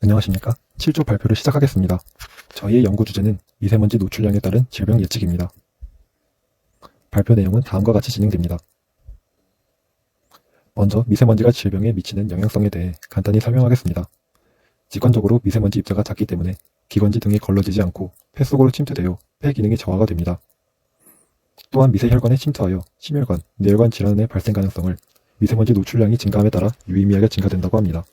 안녕하십니까? 7조 발표를 시작하겠습니다. 저희의 연구 주제는 미세먼지 노출량에 따른 질병 예측입니다. 발표 내용은 다음과 같이 진행됩니다. 먼저 미세먼지가 질병에 미치는 영향성에 대해 간단히 설명하겠습니다. 직관적으로 미세먼지 입자가 작기 때문에 기관지 등이 걸러지지 않고 폐 속으로 침투되어 폐 기능이 저하가 됩니다. 또한 미세혈관에 침투하여 심혈관, 뇌혈관 질환의 발생 가능성을 미세먼지 노출량이 증가함에 따라 유의미하게 증가된다고 합니다.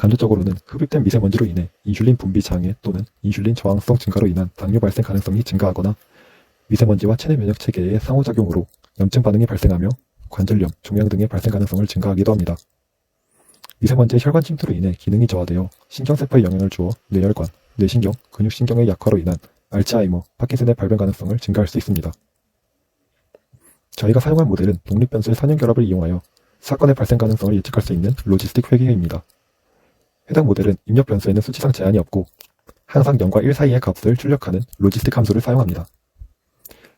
간접적으로는 흡입된 미세먼지로 인해 인슐린 분비 장애 또는 인슐린 저항성 증가로 인한 당뇨 발생 가능성이 증가하거나 미세먼지와 체내 면역 체계의 상호작용으로 염증 반응이 발생하며 관절염, 종양 등의 발생 가능성을 증가하기도 합니다. 미세먼지의 혈관 침투로 인해 기능이 저하되어 신경세포에 영향을 주어 뇌혈관, 뇌신경, 근육신경의 약화로 인한 알츠하이머, 파킨슨의 발병 가능성을 증가할 수 있습니다. 저희가 사용할 모델은 독립변수의 선형결합을 이용하여 사건의 발생 가능성을 예측할 수 있는 로지스틱 회계입니다. 해당 모델은 입력 변수에는 수치상 제한이 없고 항상 0과 1 사이의 값을 출력하는 로지스틱 함수를 사용합니다.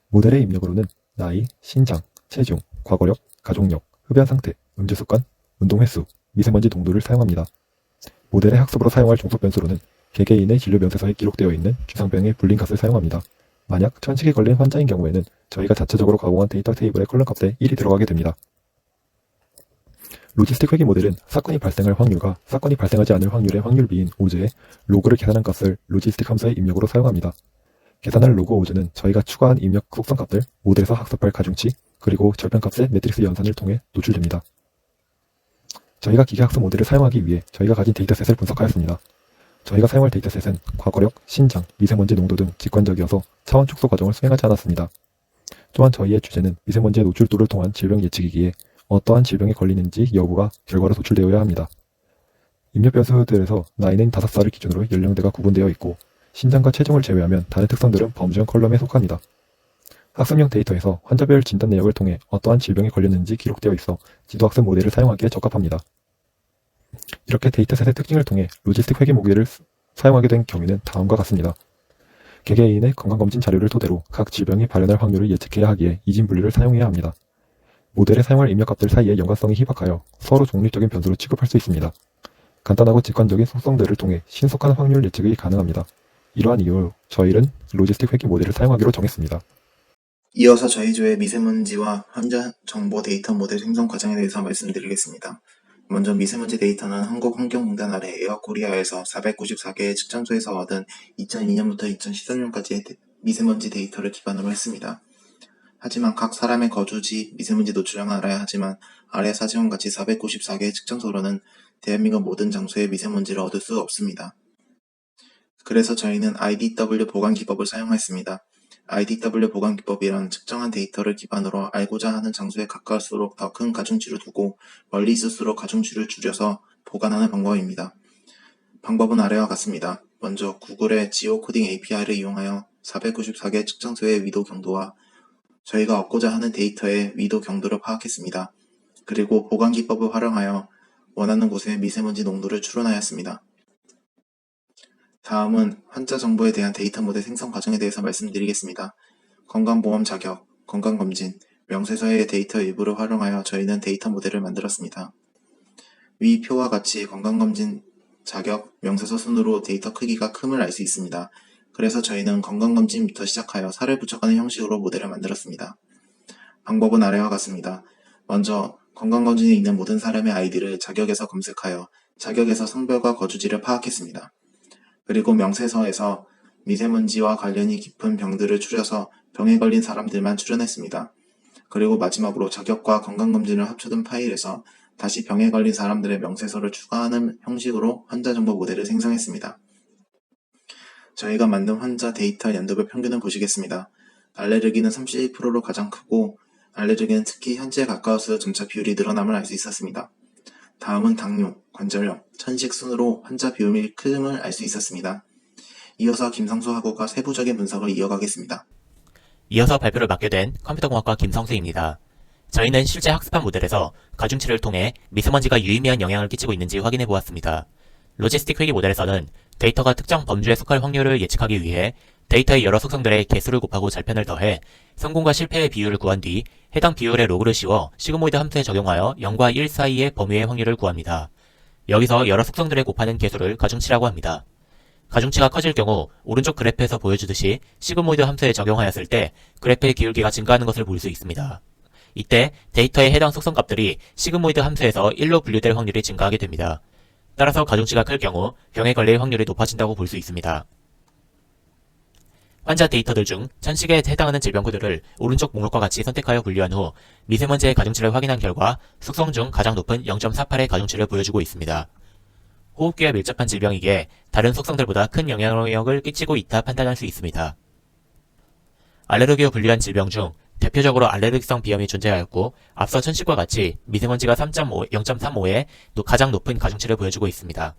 모델의 입력으로는 나이, 신장, 체중, 과거력, 가족력, 흡연 상태, 음주 습관, 운동 횟수, 미세먼지 농도를 사용합니다. 모델의 학습으로 사용할 종속 변수로는 개개인의 진료 명세서에 기록되어 있는 주상병의 불림값을 사용합니다. 만약 천식에 걸린 환자인 경우에는 저희가 자체적으로 가공한 데이터 테이블의 컬럼 값에 1이 들어가게 됩니다. 로지스틱 회계 모델은 사건이 발생할 확률과 사건이 발생하지 않을 확률의 확률비인 오즈에 로그를 계산한 값을 로지스틱 함수의 입력으로 사용합니다. 계산할 로그 오즈는 저희가 추가한 입력 속성 값들, 모델에서 학습할 가중치, 그리고 절편값의 매트릭스 연산을 통해 노출됩니다. 저희가 기계학습 모델을 사용하기 위해 저희가 가진 데이터셋을 분석하였습니다. 저희가 사용할 데이터셋은 과거력, 신장, 미세먼지 농도 등 직관적이어서 차원 축소 과정을 수행하지 않았습니다. 또한 저희의 주제는 미세먼지의 노출도를 통한 질병 예측이기에 어떠한 질병에 걸리는지 여부가 결과로 도출되어야 합니다. 입력 변수들에서 나이는 5살을 기준으로 연령대가 구분되어 있고 신장과 체중을 제외하면 다른 특성들은 범주형 컬럼에 속합니다. 학습용 데이터에서 환자별 진단 내역을 통해 어떠한 질병에 걸렸는지 기록되어 있어 지도학습 모델을 사용하기에 적합합니다. 이렇게 데이터셋의 특징을 통해 로지스틱 회계 모델을 사용하게 된 경우에는 다음과 같습니다. 개개인의 건강검진 자료를 토대로 각 질병이 발현할 확률을 예측해야 하기에 이진 분류를 사용해야 합니다. 모델에 사용할 입력값들 사이의 연관성이 희박하여 서로 중립적인 변수로 취급할 수 있습니다. 간단하고 직관적인 속성들을 통해 신속한 확률 예측이 가능합니다. 이러한 이유로 저희는 로지스틱 회계 모델을 사용하기로 정했습니다. 이어서 저희 조의 미세먼지와 환자 정보 데이터 모델 생성 과정에 대해서 말씀드리겠습니다. 먼저 미세먼지 데이터는 한국환경공단 아래 에어코리아에서 494개의 측정소에서 얻은 2002년부터 2013년까지의 미세먼지 데이터를 기반으로 했습니다. 하지만 각 사람의 거주지 미세먼지 노출량을 알아야 하지만 아래 사진과 같이 494개의 측정소로는 대한민국 모든 장소의 미세먼지를 얻을 수 없습니다. 그래서 저희는 IDW 보관 기법을 사용했습니다. IDW 보관 기법이란 측정한 데이터를 기반으로 알고자 하는 장소에 가까울수록 더 큰 가중치를 두고 멀리 있을수록 가중치를 줄여서 보관하는 방법입니다. 방법은 아래와 같습니다. 먼저 구글의 지오코딩 API를 이용하여 494개 측정소의 위도 경도와 저희가 얻고자 하는 데이터의 위도 경도를 파악했습니다. 그리고 보관 기법을 활용하여 원하는 곳의 미세먼지 농도를 추론하였습니다. 다음은 환자 정보에 대한 데이터 모델 생성 과정에 대해서 말씀드리겠습니다. 건강보험 자격, 건강검진, 명세서의 데이터 일부를 활용하여 저희는 데이터 모델을 만들었습니다. 위 표와 같이 건강검진 자격, 명세서 순으로 데이터 크기가 큼을 알 수 있습니다. 그래서 저희는 건강검진부터 시작하여 살을 부착하는 형식으로 모델을 만들었습니다. 방법은 아래와 같습니다. 먼저 건강검진에 있는 모든 사람의 아이디를 자격에서 검색하여 자격에서 성별과 거주지를 파악했습니다. 그리고 명세서에서 미세먼지와 관련이 깊은 병들을 추려서 병에 걸린 사람들만 추려냈습니다. 그리고 마지막으로 자격과 건강검진을 합쳐둔 파일에서 다시 병에 걸린 사람들의 명세서를 추가하는 형식으로 환자 정보 모델을 생성했습니다. 저희가 만든 환자 데이터 연도별 평균을 보시겠습니다. 알레르기는 32%로 가장 크고 알레르기는 특히 현재에 가까워서 점차 비율이 늘어남을 알 수 있었습니다. 다음은 당뇨, 관절염, 천식 순으로 환자 비율이 크음을 알 수 있었습니다. 이어서 김상수 학우가 세부적인 분석을 이어가겠습니다. 이어서 발표를 맡게 된 컴퓨터공학과 김성수입니다. 저희는 실제 학습한 모델에서 가중치를 통해 미세먼지가 유의미한 영향을 끼치고 있는지 확인해 보았습니다. 로지스틱 회계 모델에서는 데이터가 특정 범주에 속할 확률을 예측하기 위해 데이터의 여러 속성들의 개수를 곱하고 절편을 더해 성공과 실패의 비율을 구한 뒤 해당 비율의 로그를 씌워 시그모이드 함수에 적용하여 0과 1 사이의 범위의 확률을 구합니다. 여기서 여러 속성들의 곱하는 계수를 가중치라고 합니다. 가중치가 커질 경우 오른쪽 그래프에서 보여주듯이 시그모이드 함수에 적용하였을 때 그래프의 기울기가 증가하는 것을 볼 수 있습니다. 이때 데이터의 해당 속성값들이 시그모이드 함수에서 1로 분류될 확률이 증가하게 됩니다. 따라서 가중치가 클 경우 병에 걸릴 확률이 높아진다고 볼 수 있습니다. 환자 데이터들 중 천식에 해당하는 질병 코드를 오른쪽 목록과 같이 선택하여 분류한 후 미세먼지의 가중치를 확인한 결과 숙성 중 가장 높은 0.48의 가중치를 보여주고 있습니다. 호흡기와 밀접한 질병이기에 다른 속성들보다 큰 영향력을 끼치고 있다 판단할 수 있습니다. 알레르기로 분류한 질병 중 대표적으로 알레르기성 비염이 존재하였고 앞서 천식과 같이 미세먼지가 3.5, 0.35의 가장 높은 가중치를 보여주고 있습니다.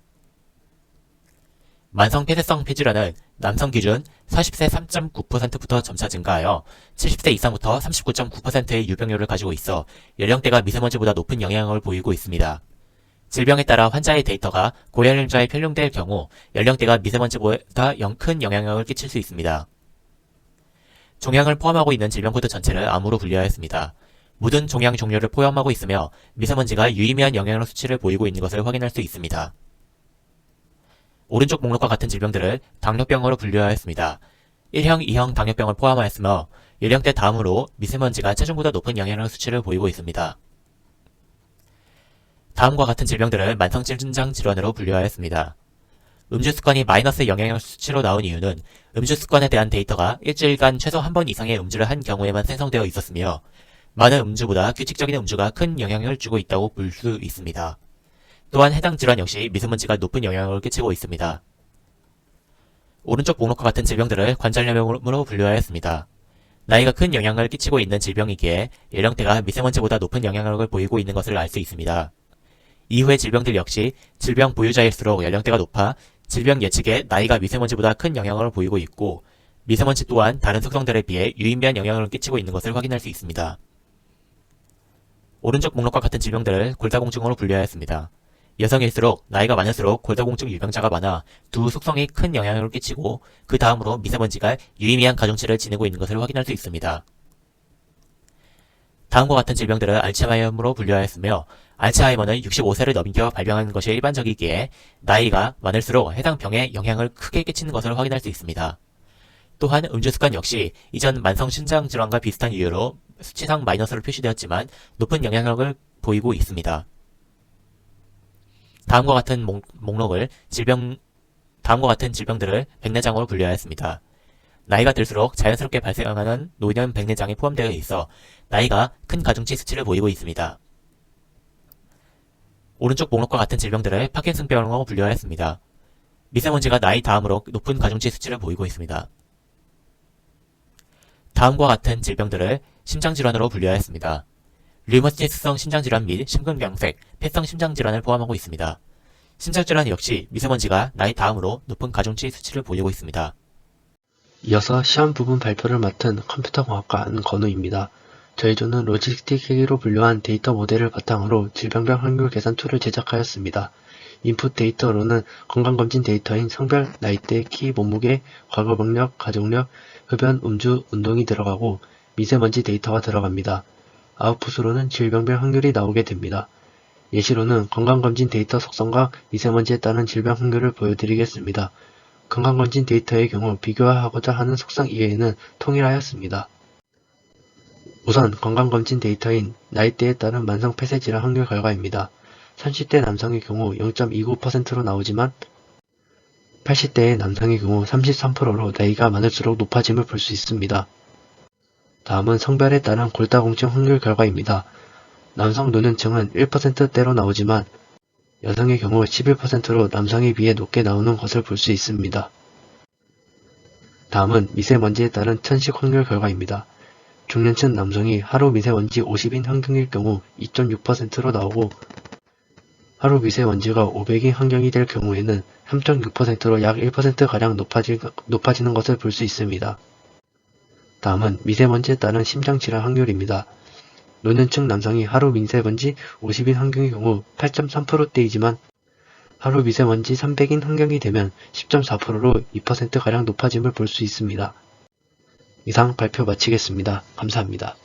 만성 폐쇄성 폐질환은 남성 기준 40세 3.9%부터 점차 증가하여 70세 이상부터 39.9%의 유병률을 가지고 있어 연령대가 미세먼지보다 높은 영향을 보이고 있습니다. 질병에 따라 환자의 데이터가 고연령자에 편중될 경우 연령대가 미세먼지보다 영- 큰 영향력을 끼칠 수 있습니다. 종양을 포함하고 있는 질병 코드 전체를 암으로 분류하였습니다. 모든 종양 종류를 포함하고 있으며 미세먼지가 유의미한 영향력 수치를 보이고 있는 것을 확인할 수 있습니다. 오른쪽 목록과 같은 질병들을 당뇨병으로 분류하였습니다. 1형, 2형 당뇨병을 포함하였으며 연령대 다음으로 미세먼지가 체중보다 높은 영향력 수치를 보이고 있습니다. 다음과 같은 질병들을 만성진장 질환으로 분류하였습니다. 음주 습관이 마이너스 영향력 수치로 나온 이유는 음주 습관에 대한 데이터가 일주일간 최소 한 번 이상의 음주를 한 경우에만 생성되어 있었으며 많은 음주보다 규칙적인 음주가 큰 영향을 주고 있다고 볼 수 있습니다. 또한 해당 질환 역시 미세먼지가 높은 영향을 끼치고 있습니다. 오른쪽 목록과 같은 질병들을 관절염으로 분류하였습니다. 나이가 큰 영향을 끼치고 있는 질병이기에 연령대가 미세먼지보다 높은 영향력을 보이고 있는 것을 알 수 있습니다. 이후의 질병들 역시 질병 보유자일수록 연령대가 높아 질병 예측에 나이가 미세먼지보다 큰 영향을 보이고 있고 미세먼지 또한 다른 속성들에 비해 유의미한 영향을 끼치고 있는 것을 확인할 수 있습니다. 오른쪽 목록과 같은 질병들을 골다공증으로 분류하였습니다. 여성일수록 나이가 많을수록 골다공증 유병자가 많아 두 속성이 큰 영향을 끼치고 그 다음으로 미세먼지가 유의미한 가중치를 지니고 있는 것을 확인할 수 있습니다. 다음과 같은 질병들을 알츠하이머로 분류하였으며 알츠하이머는 65세를 넘겨 발병하는 것이 일반적이기에 나이가 많을수록 해당 병에 영향을 크게 끼치는 것을 확인할 수 있습니다. 또한 음주 습관 역시 이전 만성 신장 질환과 비슷한 이유로 수치상 마이너스로 표시되었지만 높은 영향력을 보이고 있습니다. 다음과 같은 목, 목록을 질병 다음과 같은 질병들을 백내장으로 분류하였습니다. 나이가 들수록 자연스럽게 발생하는 노년 백내장이 포함되어 있어 나이가 큰 가중치 수치를 보이고 있습니다. 오른쪽 목록과 같은 질병들을 파킨슨병으로 분류하였습니다. 미세먼지가 나이 다음으로 높은 가중치 수치를 보이고 있습니다. 다음과 같은 질병들을 심장질환으로 분류하였습니다. 류머티스성 심장질환 및 심근경색, 폐성 심장질환을 포함하고 있습니다. 심장질환 역시 미세먼지가 나이 다음으로 높은 가중치 수치를 보이고 있습니다. 이어서 시험 부분 발표를 맡은 컴퓨터공학과 안건우입니다. 저희 조는 로지스틱 회계로 분류한 데이터 모델을 바탕으로 질병별 확률 계산 툴을 제작하였습니다. 인풋 데이터로는 건강검진 데이터인 성별, 나이대, 키, 몸무게, 과거 병력, 가족력, 흡연, 음주, 운동이 들어가고 미세먼지 데이터가 들어갑니다. 아웃풋으로는 질병별 확률이 나오게 됩니다. 예시로는 건강검진 데이터 속성과 미세먼지에 따른 질병 확률을 보여드리겠습니다. 건강검진 데이터의 경우 비교하고자 하는 속성 이외에는 통일하였습니다. 우선 건강검진 데이터인 나이대에 따른 만성 폐쇄질환 확률 결과입니다. 30대 남성의 경우 0.29%로 나오지만 80대의 남성의 경우 33%로 나이가 많을수록 높아짐을 볼 수 있습니다. 다음은 성별에 따른 골다공증 확률 결과입니다. 남성 노년층은 1%대로 나오지만 여성의 경우 11%로 남성에 비해 높게 나오는 것을 볼 수 있습니다. 다음은 미세먼지에 따른 천식 확률 결과입니다. 중년층 남성이 하루 미세먼지 50인 환경일 경우 2.6%로 나오고 하루 미세먼지가 500인 환경이 될 경우에는 3.6%로 약 1%가량 높아지, 높아지는 것을 볼 수 있습니다. 다음은 미세먼지에 따른 심장질환 확률입니다. 노년층 남성이 하루 미세먼지 50인 환경의 경우 8.3%대이지만 하루 미세먼지 300인 환경이 되면 10.4%로 2%가량 높아짐을 볼 수 있습니다. 이상 발표 마치겠습니다. 감사합니다.